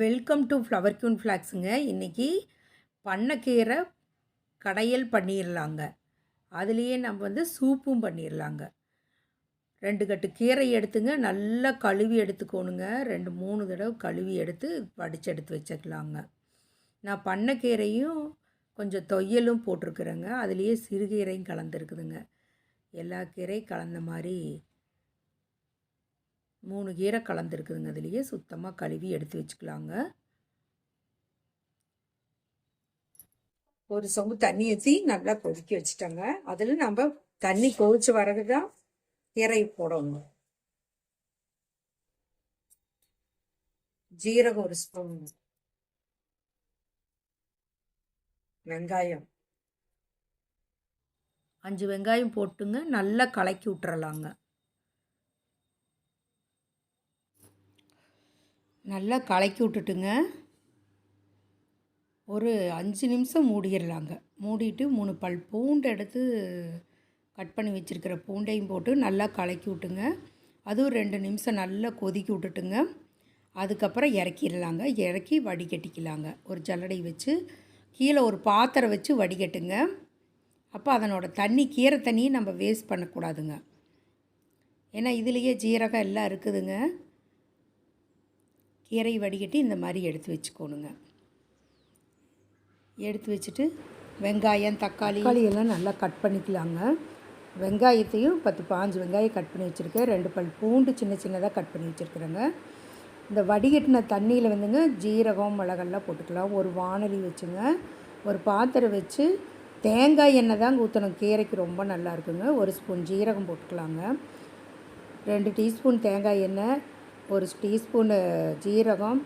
Welcome to flower queen ஃப்ளாக்ஸுங்க இன்றைக்கி பண்ணக்கீரை கடையல் பண்ணிடலாங்க அதுலேயே நம்ம வந்து சூப்பும் பண்ணிடலாங்க ரெண்டு கட்டு கீரை எடுத்துங்க. நல்லா கழுவி எடுத்துக்கோணுங்க. ரெண்டு மூணு தடவை கழுவி எடுத்து வடித்து எடுத்து வச்சுக்கலாங்க. நான் பண்ணக்கீரையும் கொஞ்சம் தொய்யலும் போட்டிருக்குறேங்க. அதுலேயே சிறுகீரையும் கலந்துருக்குதுங்க எல்லா கீரையும் கலந்த மாதிரி மூணு கீரை கலந்துருக்குதுங்க அதுலேயே சுத்தமாக கழுவி எடுத்து வச்சுக்கலாங்க. ஒரு சொம்பு தண்ணி ஊற்றி நல்லா கொதிக்க வச்சுட்டோங்க. அதில் நம்ம தண்ணி கொதிச்சு வரது தான் கீரை போடணும். ஜீரகம் ஒரு ஸ்பூன். வெங்காயம். அஞ்சு வெங்காயம் போட்டுங்க நல்லா கலக்கி விட்டுறலாங்க. நல்லா கலக்கி விட்டுட்டுங்க. ஒரு அஞ்சு நிமிஷம் மூடிடலாங்க. மூடிட்டு மூணு பல் பூண்டு எடுத்து கட் பண்ணி வச்சுருக்கிற பூண்டையும் போட்டு நல்லா கலக்கி விட்டுங்க. அதுவும் ரெண்டு நிமிஷம் நல்லா கொதிக்கி விட்டுட்டுங்க. அதுக்கப்புறம் இறக்கிடலாங்க. இறக்கி வடிகட்டிக்கலாங்க. ஒரு ஜல்லடை வச்சு கீழே ஒரு பாத்திரம் வச்சு வடிகட்டுங்க. அப்போ அதனோட தண்ணி கீரை தண்ணியை நம்ம வேஸ்ட் பண்ணக்கூடாதுங்க. ஏன்னா இதுலேயே ஜீரகம் எல்லாம் இருக்குதுங்க. இறை வடிகட்டி இந்த மாதிரி எடுத்து வச்சுக்கோணுங்க. எடுத்து வச்சுட்டு வெங்காயம் தக்காளி. தக்காளி எல்லாம் நல்லா கட் பண்ணிக்கலாங்க. வெங்காயத்தையும் பத்து பாஞ்சு வெங்காயம் கட் பண்ணி வச்சுருக்கேன். ரெண்டு பல் பூண்டு சின்ன சின்னதாக கட் பண்ணி வச்சுருக்குறேங்க. இந்த வடிகட்டின தண்ணியில் வந்துங்க ஜீரகம் மிளகெல்லாம் போட்டுக்கலாம். ஒரு வானொலி வச்சுங்க. ஒரு பாத்திரம் வச்சு தேங்காய் எண்ணெய் தாங்க ஊற்றணும் கீரைக்கு ரொம்ப நல்லா இருக்குங்க. ஒரு ஸ்பூன் ஜீரகம் போட்டுக்கலாங்க. ரெண்டு டீஸ்பூன் தேங்காய் எண்ணெய். ஒரு டீஸ்பூனு ஜீரகம்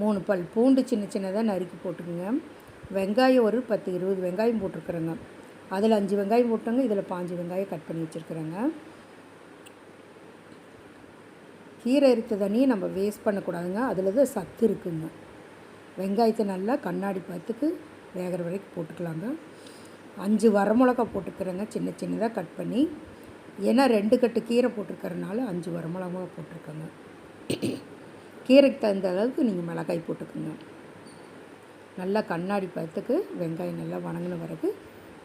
மூணு பல் பூண்டு சின்ன சின்னதாக நறுக்கி போட்டுக்கோங்க. வெங்காயம் ஒரு பத்து இருபது வெங்காயம் போட்டிருக்குறேங்க. அதில் அஞ்சு வெங்காயம் போட்டோங்க இதில் பாஞ்சு வெங்காயம் கட் பண்ணி வச்சுருக்குறேங்க. கீரை இருக்க தண்ணியை நம்ம வேஸ்ட் பண்ணக்கூடாதுங்க. அதில் தான் சத்து இருக்குங்க. வெங்காயத்தை நல்லா கண்ணாடி பார்த்துக்கு வேகிற வரைக்கும் போட்டுக்கலாங்க. அஞ்சு வரமிளகா போட்டுக்கிறேங்க. சின்ன சின்னதாக கட் பண்ணி ஏன்னா ரெண்டு கட்டு கீரை போட்டிருக்கறனால அஞ்சு வரமிளகா போட்டிருக்கோங்க. கீரைக்கு தகுந்த அளவுக்கு நீங்கள் மிளகாய் போட்டுக்கோங்க. நல்லா கண்ணாடி பழத்துக்கு வெங்காயம் நல்லா வணங்கின பிறகு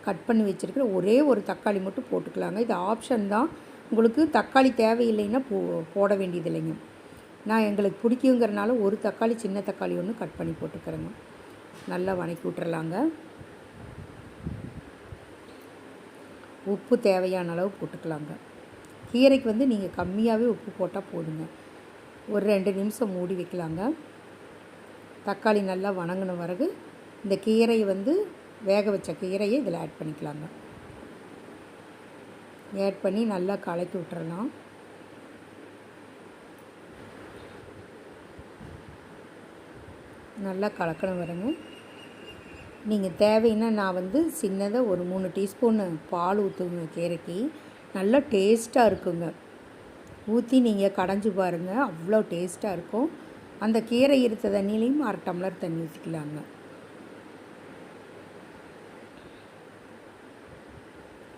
கட் பண்ணி வச்சுருக்கிற ஒரே ஒரு தக்காளி மட்டும் போட்டுக்கலாங்க. இது ஆப்ஷன் தான். உங்களுக்கு தக்காளி தேவையில்லைன்னா போ போட வேண்டியது இல்லைங்க. நான் எங்களுக்கு பிடிக்குங்கிறனால ஒரு தக்காளி சின்ன தக்காளி ஒன்று கட் பண்ணி போட்டுக்கிறேங்க. நல்லா வணக்கி விட்டுறலாங்க. உப்பு தேவையான அளவு போட்டுக்கலாங்க. கீரைக்கு வந்து நீங்கள் கம்மியாகவே உப்பு போட்டால் போதுங்க. ஒரு ரெண்டு நிமிஷம் மூடி வைக்கலாங்க. தக்காளி நல்லா வணங்கின பிறகு இந்த கீரையை வந்து வேக வச்ச கீரையை இதில் ஆட் பண்ணிக்கலாங்க. ஆட் பண்ணி நல்லா கலக்கி விட்டுறலாம். நல்லா கலக்கணும் வருங்க நீங்கள் தேவைன்னா நான் வந்து சின்னதாக ஒரு மூணு டீஸ்பூன் பால் ஊற்றுங்க கீரைக்கு நல்லா டேஸ்ட்டாக இருக்குங்க. ஊற்றி நீங்கள் கடைஞ்சி பாருங்கள் அவ்வளோ டேஸ்ட்டாக இருக்கும். அந்த கீரை இருத்த தண்ணியிலையும் அரை டம்ளர் தண்ணி ஊற்றிக்கலாங்க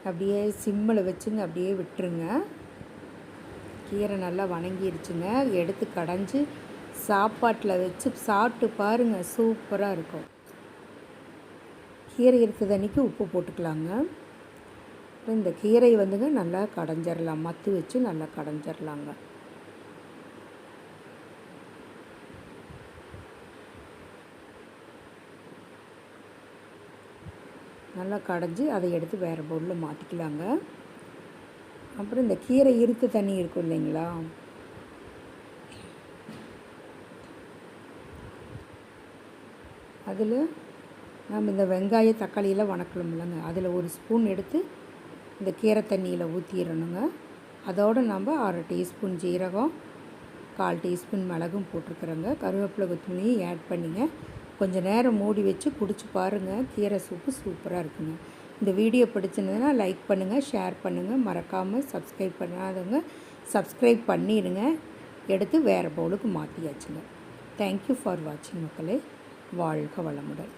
அப்படியே சிம்மில் வச்சுங்க அப்படியே விட்டுருங்க. கீரை நல்லா வணங்கிருச்சுங்க. எடுத்து கடைஞ்சி சாப்பாட்டில் வச்சு சாப்பிட்டு பாருங்கள் சூப்பராக இருக்கும். கீரை இருக்குது அன்றைக்கி உப்பு போட்டுக்கலாங்க. இந்த கீரை வந்துங்க நல்லா கடைஞ்சிடலாம் மத்து வச்சு நல்லா கடைஞ்சிடலாங்க நல்லா கடைஞ்சி அதை எடுத்து வேறு பொருளில் மாற்றிக்கலாங்க அப்புறம் இந்த கீரை இருக்கு தண்ணி இருக்கும் இல்லைங்களா? அதில் நம்ம இந்த வெங்காய தக்காளியெல்லாம் வணக்கணும்லங்க அதில் ஒரு ஸ்பூன் எடுத்து இந்த கீரை தண்ணியில் ஊற்றிடணுங்க அதோடு நம்ம அரை டீஸ்பூன் ஜீரகம் கால் டீஸ்பூன் மிளகும் போட்டிருக்குறோங்க கருவேப்பிலை கொத்தமல்லியும் ஆட் பண்ணிங்க. கொஞ்சம் நேரம் மூடி வச்சு குடிச்சு பாருங்கள் கீரை சூப்பு சூப்பராக இருக்குங்க. இந்த வீடியோ பிடிச்சிருந்ததுன்னா லைக் பண்ணுங்கள் ஷேர் பண்ணுங்கள் மறக்காமல் சப்ஸ்கிரைப் பண்ணாதவங்க சப்ஸ்கிரைப் பண்ணிடுங்க. எடுத்து வேறு பவுலுக்கு மாற்றியாச்சுங்க தேங்க்யூ ஃபார் வாட்சிங் மக்களே. வாழ்க வளமுடன்.